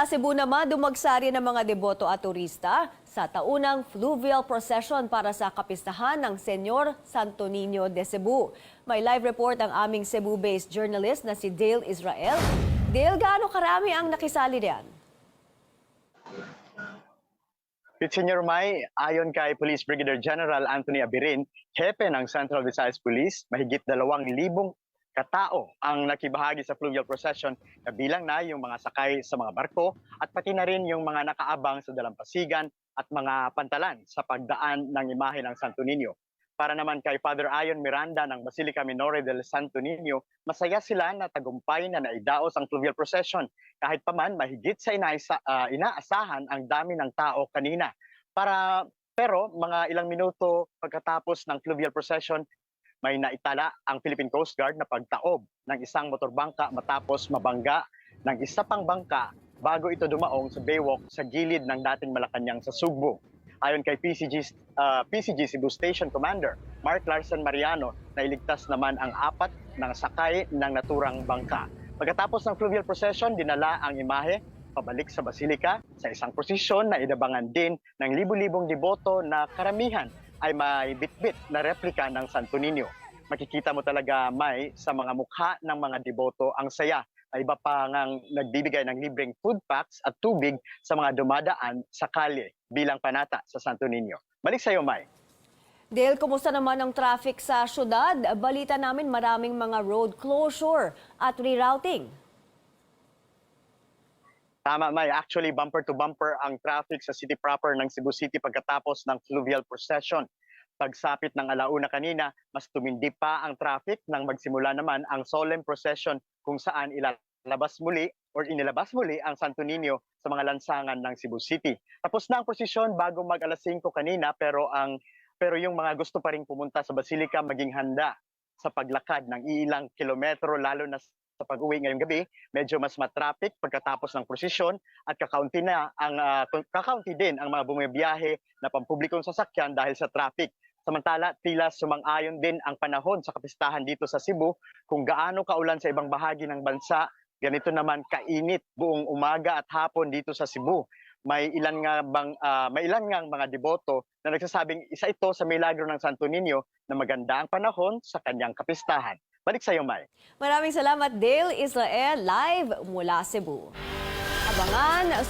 Sa Cebu naman, dumagsari ng mga deboto at turista sa taunang fluvial procession para sa kapistahan ng Senyor Santo Niño de Cebu. May live report ang aming Cebu-based journalist na si Dale Israel. Dale, gaano karami ang nakisali diyan? Senior May, ayon kay Police Brigadier General Anthony Abirin, hepe ng Central Visayas Police, mahigit dalawang libong katao ang nakibahagi sa fluvial procession, kabilang na yung mga sakay sa mga barko at pati na rin yung mga nakaabang sa dalampasigan at mga pantalan sa pagdaan ng imahe ng Santo Niño. Para naman kay Father Ayon Miranda ng Basilica Minore del Santo Niño, masaya sila na tagumpay na naidaos ang fluvial procession kahit paman mahigit sa inaisa, ah, inaasahan ang dami ng tao kanina. Para pero mga ilang minuto pagkatapos ng fluvial procession, may naitala ang Philippine Coast Guard na pagtaob ng isang motorbangka matapos mabangga ng isa pang bangka bago ito dumaong sa baywalk sa gilid ng dating Malacanang sa Sugbo. Ayon kay PCG, ah, PCG Cebu Station Commander Mark Larson Mariano, nailigtas naman ang apat ng sakay ng naturang bangka. Pagkatapos ng fluvial procession, dinala ang imahe pabalik sa Basilica sa isang prosesyon na inabangan din ng libu-libong deboto na karamihan ay may bitbit na replika ng Santo Niño. Makikita mo talaga, May, sa mga mukha ng mga deboto ang saya ay iba pa ngang nagbibigay ng libreng food packs at tubig sa mga dumadaan sa kalye bilang panata sa Santo Niño. Balik sa iyo, May. Dale, kumusta naman ang traffic sa syudad? Balita namin maraming mga road closure at rerouting. Tama, May. Actually, bumper to bumper ang traffic sa city proper ng Cebu City pagkatapos ng fluvial procession. Pagsapit ng alauna kanina, mas tumindi pa ang traffic nang magsimula naman ang solemn procession kung saan ilalabas muli or inilabas muli ang Santo Niño sa mga lansangan ng Cebu City. Tapos na ang prosesyon bago mag alas 5 kanina pero ang pero yung mga gusto pa rin pumunta sa Basilica maging handa sa paglakad ng ilang kilometro lalo na sa pag-uwi ngayong gabi, medyo mas matraffic pagkatapos ng prosesyon at kakaunti na ang ah, kakaunti din ang mga bumibiyahe na pampublikong sasakyan dahil sa traffic. Samantala, tila sumang-ayon din ang panahon sa kapistahan dito sa Cebu kung gaano kaulan sa ibang bahagi ng bansa. Ganito naman kainit buong umaga at hapon dito sa Cebu. May ilan nga bang ah, may ilan nga mga deboto na nagsasabing isa ito sa milagro ng Santo Niño na maganda ang panahon sa kanyang kapistahan. Balik sa iyo, May. Maraming salamat, Dale Israel, live mula Cebu. Abangan